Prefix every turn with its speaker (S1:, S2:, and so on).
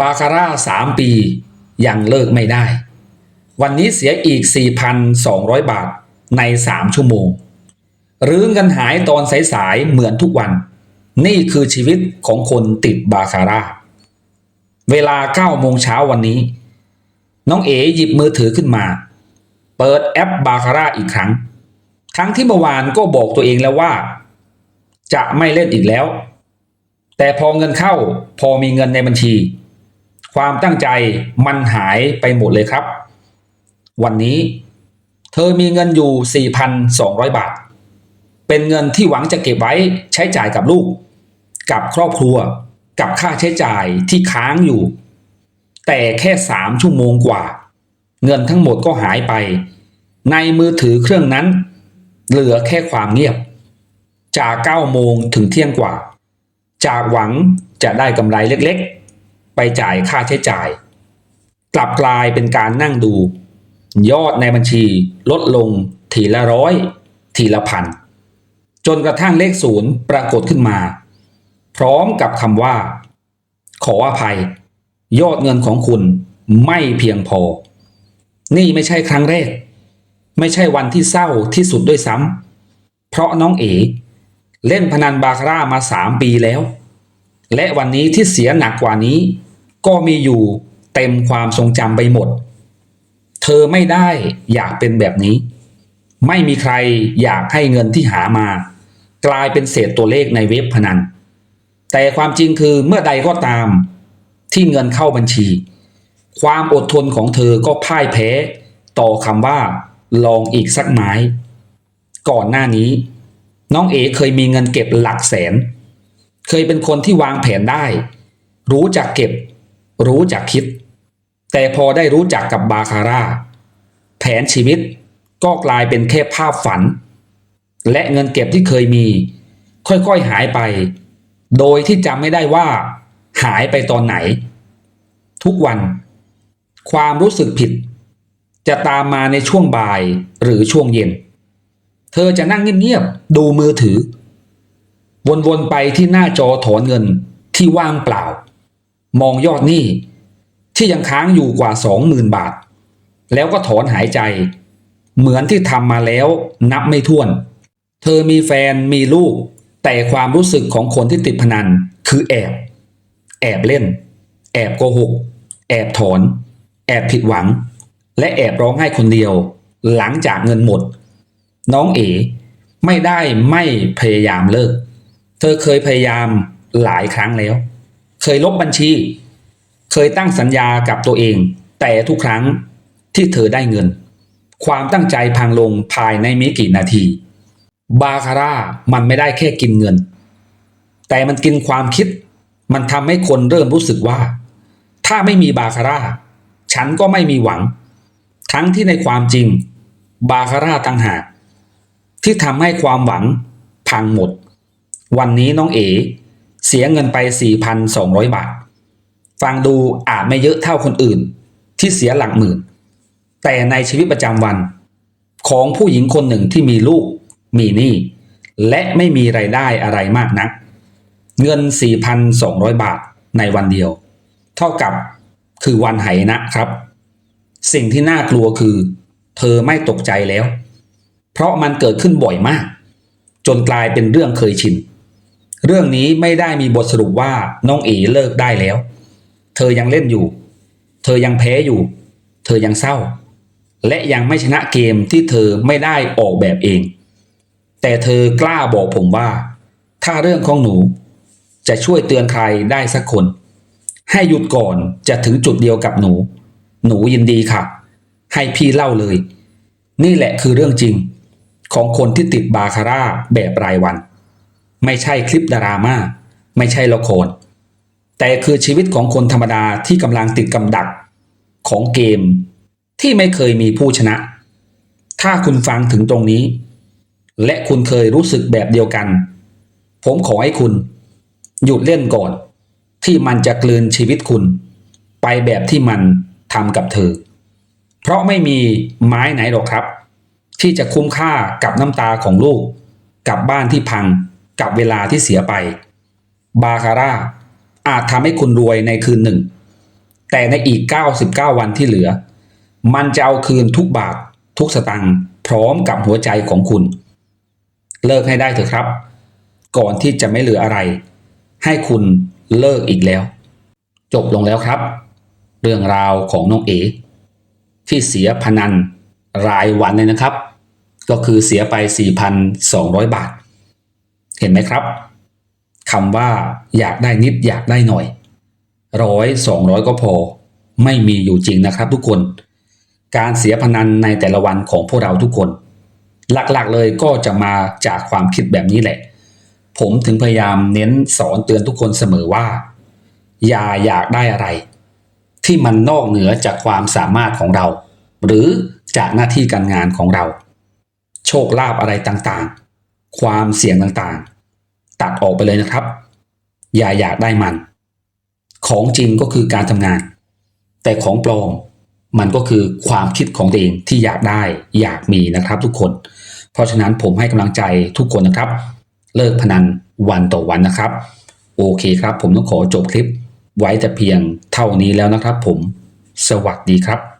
S1: บาคาร่าสามปียังเลิกไม่ได้ วันนี้เสียอีก 4,200 บาทใน 3 ชั่วโมง รื้อเงินหายตอนสายๆเหมือนทุกวัน นี่คือชีวิตของคนติดบาคาร่า เวลา9โมงเช้าวันนี้ น้องเอ๋หยิบมือถือขึ้นมา เปิดแอปบาคาร่าอีกครั้ง ทั้งที่เมื่อวานก็บอกตัวเองแล้วว่า จะไม่เล่นอีกแล้ว แต่พอเงินเข้าพอมีเงินในบัญชี ความตั้งใจมันหายไปหมดเลยครับ วันนี้ เธอมีเงินอยู่ 4,200 บาท เป็นเงินที่หวังจะเก็บไว้ใช้จ่ายกับลูก กับครอบครัว กับค่าใช้จ่ายที่ค้างอยู่ แต่แค่สามชั่วโมงกว่า เงินทั้งหมดก็หายไป ในมือถือเครื่องนั้น เหลือแค่ความเงียบ จาก9โมงถึงเที่ยงกว่า จากหวังจะได้กำไรเล็กๆ ไปจ่ายค่าใช้จ่าย กลับกลายเป็นการนั่งดู ยอดในบัญชีลดลงทีละร้อย ทีละพัน จนกระทั่งเลขศูนย์ปรากฏขึ้นมา พร้อมกับคำว่า ขออภัย ยอดเงินของคุณไม่เพียงพอ นี่ไม่ใช่ครั้งแรก ไม่ใช่วันที่เศร้าที่สุดด้วยซ้ำเพราะน้องเอ๋เล่นพนันบาคาร่ามาสามปีแล้ว และวันนี้ที่เสียหนักกว่านี้ ก็มีอยู่เต็มความทรงจำไปหมด เธอไม่ได้อยากเป็นแบบนี้ ไม่มีใครอยากให้เงินที่หามา กลายเป็นเศษตัวเลขในเว็บพนัน แต่ความจริงคือเมื่อใดก็ตาม ที่เงินเข้าบัญชี ความอดทนของเธอก็พ่ายแพ้ ต่อคำว่า ลองอีกสักไม้ ก่อนหน้านี้ น้องเอ๋เคยมีเงินเก็บหลักแสน เคยเป็นคนที่วางแผนได้ รู้จักเก็บ รู้จักคิด แต่พอได้รู้จักกับบาคาร่า แผนชีวิตก็กลายเป็นแค่ภาพฝัน และเงินเก็บที่เคยมี ค่อยๆหายไป โดยที่จำไม่ได้ว่า หายไปตอนไหน ทุกวัน ความรู้สึกผิด จะตามมาในช่วงบ่ายหรือช่วงเย็น เธอจะนั่งเงียบๆดูมือถือ วนๆไปที่หน้าจอถอนเงินที่ว่างเปล่า มองยอดหนี้ที่ยังค้างอยู่กว่าสองหมื่นบาท แล้วก็ถอนหายใจ เหมือนที่ทำมาแล้วนับไม่ถ้วน เธอมีแฟนมีลูก แต่ความรู้สึกของคนที่ติดพนันคือแอบ แอบเล่น แอบโกหก แอบถอน แอบผิดหวัง และแอบร้องไห้คนเดียว หลังจากเงินหมด น้องเอ๋ไม่ได้ไม่พยายามเลิก เธอเคยพยายามหลายครั้งแล้ว เคยลบบัญชี เคยตั้งสัญญากับตัวเอง แต่ทุกครั้งที่เธอได้เงิน ความตั้งใจพังลงภายในไม่กี่นาที บาคาร่ามันไม่ได้แค่กินเงิน แต่มันกินความคิด มันทำให้คนเริ่มรู้สึกว่า ถ้าไม่มีบาคาร่า ฉันก็ไม่มีหวัง ทั้งที่ในความจริง บาคาร่าต่างหากที่ทำให้ความหวังพังหมด วันนี้น้องเอ๋เสียเงินไป 4,200 บาท ฟังดูอาจไม่เยอะเท่าคนอื่น ที่เสียหลักหมื่น แต่ในชีวิตประจำวัน ของผู้หญิงคนหนึ่งที่มีลูก มีหนี้และไม่มีไรายได้อะไรมากนัก เงิน 4,200 บาทในวันเดียว เท่ากับคือวันไหนะครับ สิ่งที่น่ากลัวคือ เธอไม่ตกใจแล้ว เพราะมันเกิดขึ้นบ่อยมาก จนกลายเป็นเรื่องเคยชิน เรื่องนี้ไม่ได้มีบทสรุปว่าน้องเอ๋เลิกได้แล้ว เธอยังเล่นอยู่ เธอยังแพ้อยู่ เธอยังเศร้า และยังไม่ชนะเกมที่เธอไม่ได้ออกแบบเอง แต่เธอกล้าบอกผมว่า ถ้าเรื่องของหนูจะช่วยเตือนใครได้สักคน ให้หยุดก่อนจะถึงจุดเดียวกับหนู หนูยินดีค่ะ ให้พี่เล่าเลย นี่แหละคือเรื่องจริง ของคนที่ติดบาคาร่าแบบรายวัน ไม่ใช่คลิปดราม่าไม่ใช่ละครแต่คือชีวิตของคนธรรมดาที่กำลังติดกำดักของเกม ที่ไม่เคยมีผู้ชนะ ถ้าคุณฟังถึงตรงนี้ และคุณเคยรู้สึกแบบเดียวกัน ผมขอให้คุณ หยุดเล่นก่อน ที่มันจะกลืนชีวิตคุณ ไปแบบที่มันทำกับเธอ เพราะไม่มีไม้ไหนหรอกครับ ที่จะคุ้มค่ากับน้ำตาของลูก กับบ้านที่พัง กับเวลาที่เสียไป บาคาร่าอาจทำให้คุณรวยในคืนหนึ่ง แต่ในอีก 99 วันที่เหลือ มันจะเอาคืนทุกบาททุกสตังค์พร้อมกับหัวใจของคุณ เลิกให้ได้เถอะครับ ก่อนที่จะไม่เหลืออะไร ให้คุณเลิกอีกแล้ว จบลงแล้วครับ เรื่องราวของน้องเอ ที่เสียพนันรายวันเลยนะครับ ก็คือเสียไป 4,200 บาท เห็นไหมครับคำว่าอยากได้นิดอยากได้หน่อยร้อยสองร้อยก็พอ ไม่มีอยู่จริงนะครับทุกคน การเสียพนันในแต่ละวันของพวกเราทุกคน หลักๆเลยก็จะมาจากความคิดแบบนี้แหละ ผมถึงพยายามเน้นสอนเตือนทุกคนเสมอว่า อย่าอยากได้อะไร ที่มันนอกเหนือจากความสามารถของเรา หรือจากหน้าที่การงานของเรา โชคลาภอะไรต่างๆ ความเสี่ยงต่างๆ ตัดออกไปเลยนะครับ อย่าอยากได้มัน ของจริงก็คือการทำงาน แต่ของปลอมมันก็คือความคิดของตัวเองที่อยากได้อยากมีนะครับทุกคน เพราะฉะนั้นผมให้กำลังใจทุกคนนะครับ เลิกพนันวันต่อวันนะครับ โอเคครับ ผมต้องขอจบคลิปไว้แต่เพียงเท่านี้แล้วนะครับ ผม สวัสดีครับ